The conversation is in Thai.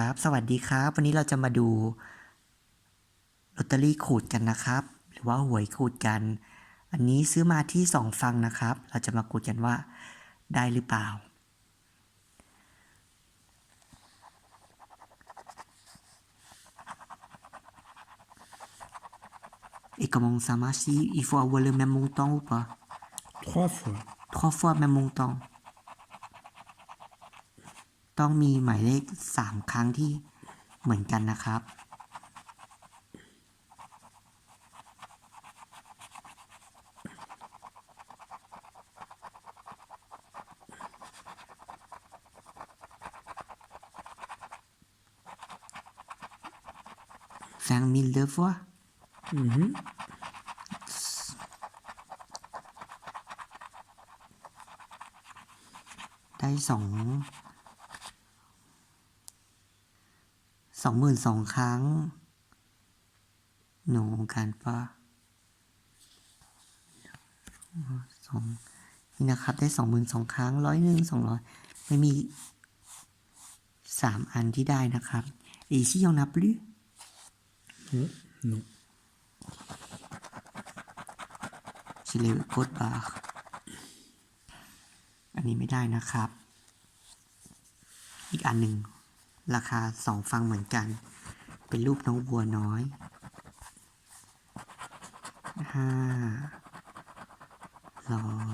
ครับ สวัสดีครับ วันนี้เราจะมาดูลอตเตอรี่ขูดกันนะครับ หรือว่าหวยขูดกัน อันนี้ซื้อมาที่สองฟังนะครับ เราจะมาขูดกันว่าได้หรือเปล่า Et comment ça marche si Il faut avoir le même montant ou pas Trois fois. Trois fois même montant ต้องมีหมายเลขสามครั้งที่เหมือนกันนะครับ Cinq mille deux fois Mhm. ได้สอง สองหมื่นสองครั้ง หนูกันปะสองนี่นะครับได้สองหมื่นสองครั้งร้อยหนึ่งสองร้อยไม่มีสามอันที่ได้นะครับ et ici il y en a plus Non. Non. c'est les code barre อันนี้ไม่ได้นะครับ อีกอันหนึ่ง ราคาสองฟังเหมือนกัน เป็นรูปน้องวัวน้อยห้าร้อย